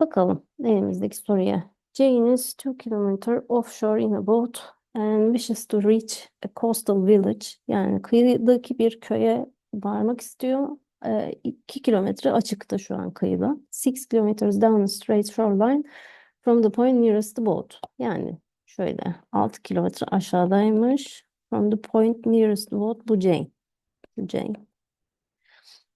Bakalım elimizdeki soruya. Jane is 2 kilometer offshore in a boat and wishes to reach a coastal village. Yani kıyıdaki bir köye varmak istiyor. 2 kilometre açıkta şu an kıyıda. 6 kilometers down the straight shoreline from the point nearest the boat. Yani şöyle 6 kilometre aşağıdaymış. From the point nearest the boat bu Jane. Jane.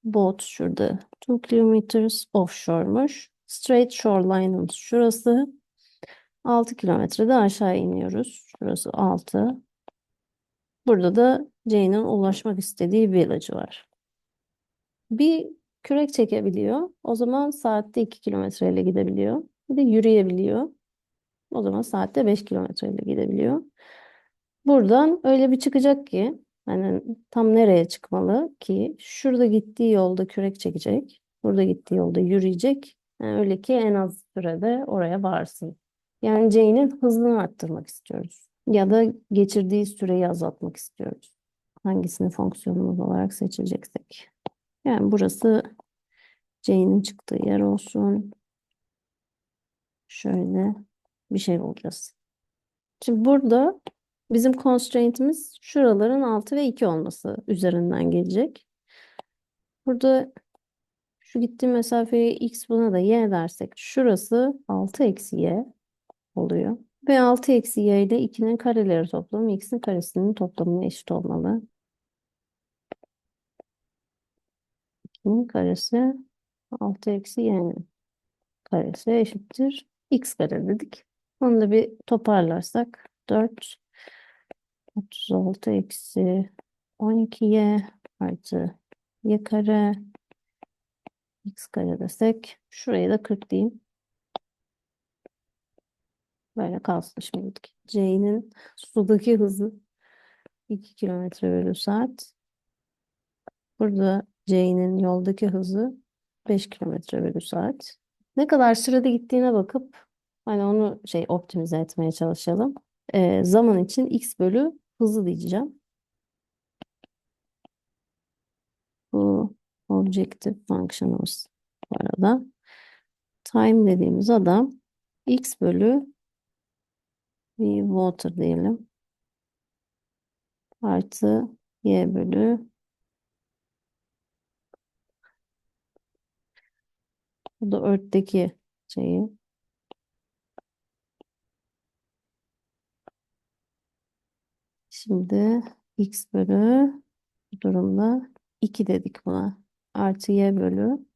Boat şurada 2 kilometers offshore'muş. Straight shoreline'ımız şurası. 6 kilometrede aşağı iniyoruz. Şurası 6. Burada da Jane'in ulaşmak istediği village var. Bir kürek çekebiliyor. O zaman saatte 2 kilometreyle gidebiliyor. Bir de yürüyebiliyor. O zaman saatte 5 kilometreyle gidebiliyor. Buradan öyle bir çıkacak ki hani tam nereye çıkmalı ki şurada gittiği yolda kürek çekecek. Burada gittiği yolda yürüyecek. Yani öyle ki en az sürede oraya varsın. Yani Jane'in hızını arttırmak istiyoruz. Ya da geçirdiği süreyi azaltmak istiyoruz. Hangisini fonksiyonumuz olarak seçeceksek. Yani burası Jane'in çıktığı yer olsun. Şöyle bir şey bulacağız. Şimdi burada bizim constraint'imiz şuraların 6 ve 2 olması üzerinden gelecek. Burada şu gittiğim mesafeye x buna da y dersek şurası 6 eksi y oluyor. Ve 6 eksi y ile 2'nin kareleri toplamı x'in karesinin toplamına eşit olmalı. 2'nin karesi 6 eksi y'nin karesi eşittir. x kare dedik. Onu da bir toparlarsak 4 36 eksi 12y artı y kare x kare desek şurayı da 40 diyeyim. Böyle kalsın şimdilik. C'nin sudaki hızı 2 kilometre bölü saat. Burada C'nin yoldaki hızı 5 kilometre bölü saat. Ne kadar sürede gittiğine bakıp hani onu şey optimize etmeye çalışalım. Ee, zaman için x bölü hızı diyeceğim. Bu objective function'ımız bu arada. Time dediğimiz adam x bölü v water diyelim. Artı y bölü bu da earth'teki şeyi. Şimdi x bölü durumda 2 dedik buna. Artı y bölü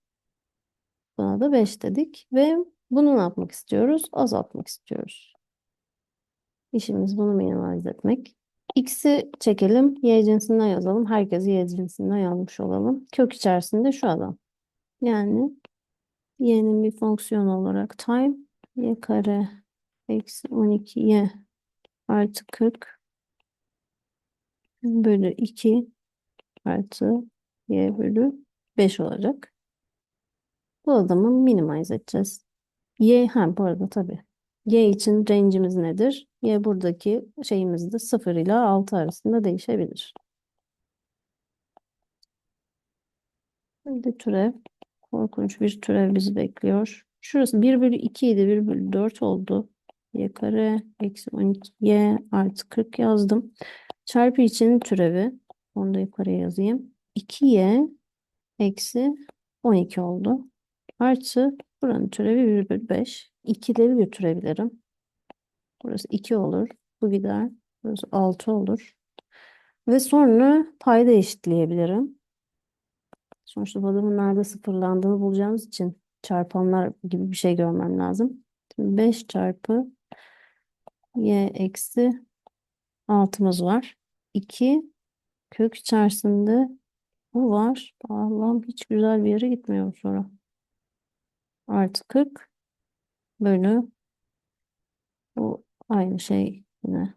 buna da 5 dedik. Ve bunu ne yapmak istiyoruz? Azaltmak istiyoruz. İşimiz bunu minimize etmek. X'i çekelim. Y cinsinden yazalım. Herkes Y cinsinden yazmış olalım. Kök içerisinde şu adam. Yani y'nin bir fonksiyonu olarak time y kare eksi 12y artı 40 bölü 2 artı y bölü 5 olacak. Bu adamı minimize edeceğiz. Y hem bu arada tabii. Y için range'imiz nedir? Y buradaki şeyimiz de 0 ile 6 arasında değişebilir. Şimdi türev. Korkunç bir türev bizi bekliyor. Şurası 1 bölü 2 idi. 1 bölü 4 oldu. Y kare eksi 12y artı 40 yazdım. Çarpı için türevi. Onu da yukarıya yazayım. 2y eksi 12 oldu. Artı buranın türevi 1 bölü 5. 2'leri götürebilirim. Burası 2 olur. Bu gider. Burası 6 olur. Ve sonra payda eşitleyebilirim. Sonuçta bu adamın nerede sıfırlandığını bulacağımız için çarpanlar gibi bir şey görmem lazım. Şimdi 5 çarpı y eksi 6'mız var. 2 kök içerisinde bu var. Allah'ım hiç güzel bir yere gitmiyor sonra. Artı 40 bölü bu aynı şey yine.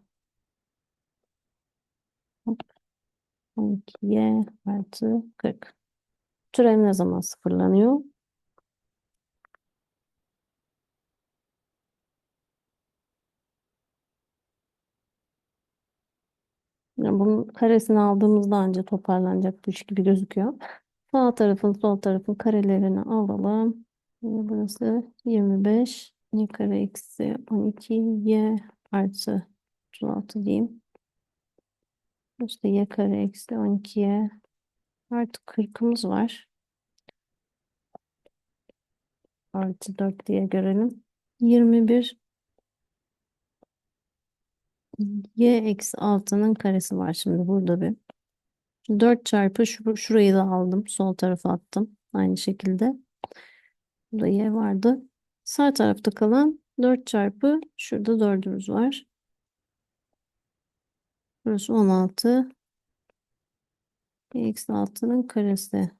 12y artı 40. Türev ne zaman sıfırlanıyor? Yani bunun karesini aldığımızda anca toparlanacak güç gibi gözüküyor. Sağ tarafın sol tarafın karelerini alalım. Şimdi burası 25. Y kare eksi 12. Y artı 36 diyeyim. Da Y kare eksi 12Y artı 40'ımız var. Artı 4 diye görelim. 21 y eksi 6'nın karesi var şimdi burada bir. 4 çarpı şu, şurayı da aldım. Sol tarafa attım. Aynı şekilde. Burada y vardı. Sağ tarafta kalan 4 çarpı şurada 4'ümüz var. Burası 16. y eksi 6'nın karesi.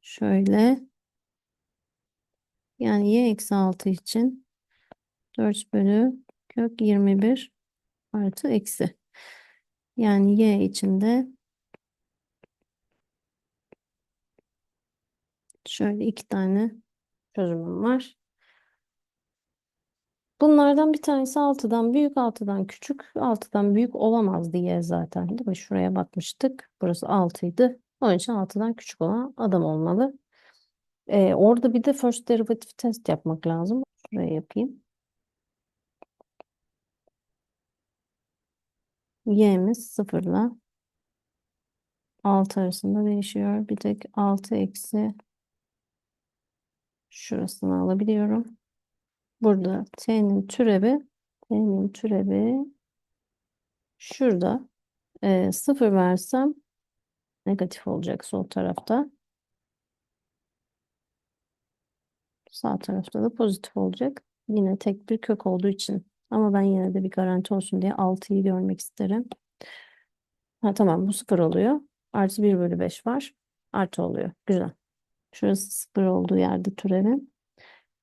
Şöyle. Yani y eksi 6 için 4 bölü kök 21 artı eksi. Yani y içinde şöyle iki tane çözümüm var. Bunlardan bir tanesi 6'dan büyük, 6'dan küçük. 6'dan büyük olamaz diye zaten değil mi? Şuraya bakmıştık. Burası 6 idi. Onun için 6'dan küçük olan adam olmalı. Ee, orada bir de first derivative test yapmak lazım. Şuraya yapayım. Y'miz 0 ile 6 arasında değişiyor. Bir tek 6 eksi şurasını alabiliyorum. Burada t'nin türevi t'nin türevi şurada e, 0 versem negatif olacak sol tarafta. Sağ tarafta da pozitif olacak. Yine tek bir kök olduğu için. Ama ben yine de bir garanti olsun diye 6'yı görmek isterim. Ha tamam bu 0 oluyor. Artı 1 bölü 5 var. Artı oluyor. Güzel. Şurası 0 olduğu yerde türevim.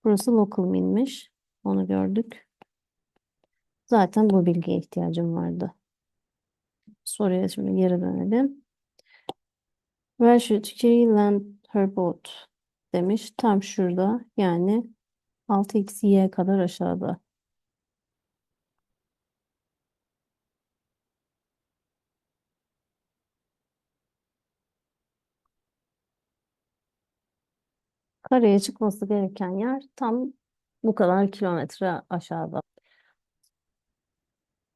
Burası local minmiş. Onu gördük. Zaten bu bilgiye ihtiyacım vardı. Soruya şimdi geri dönelim. Where should she land her boat? Demiş. Tam şurada. Yani 6x y kadar aşağıda. Karaya çıkması gereken yer tam bu kadar kilometre aşağıda.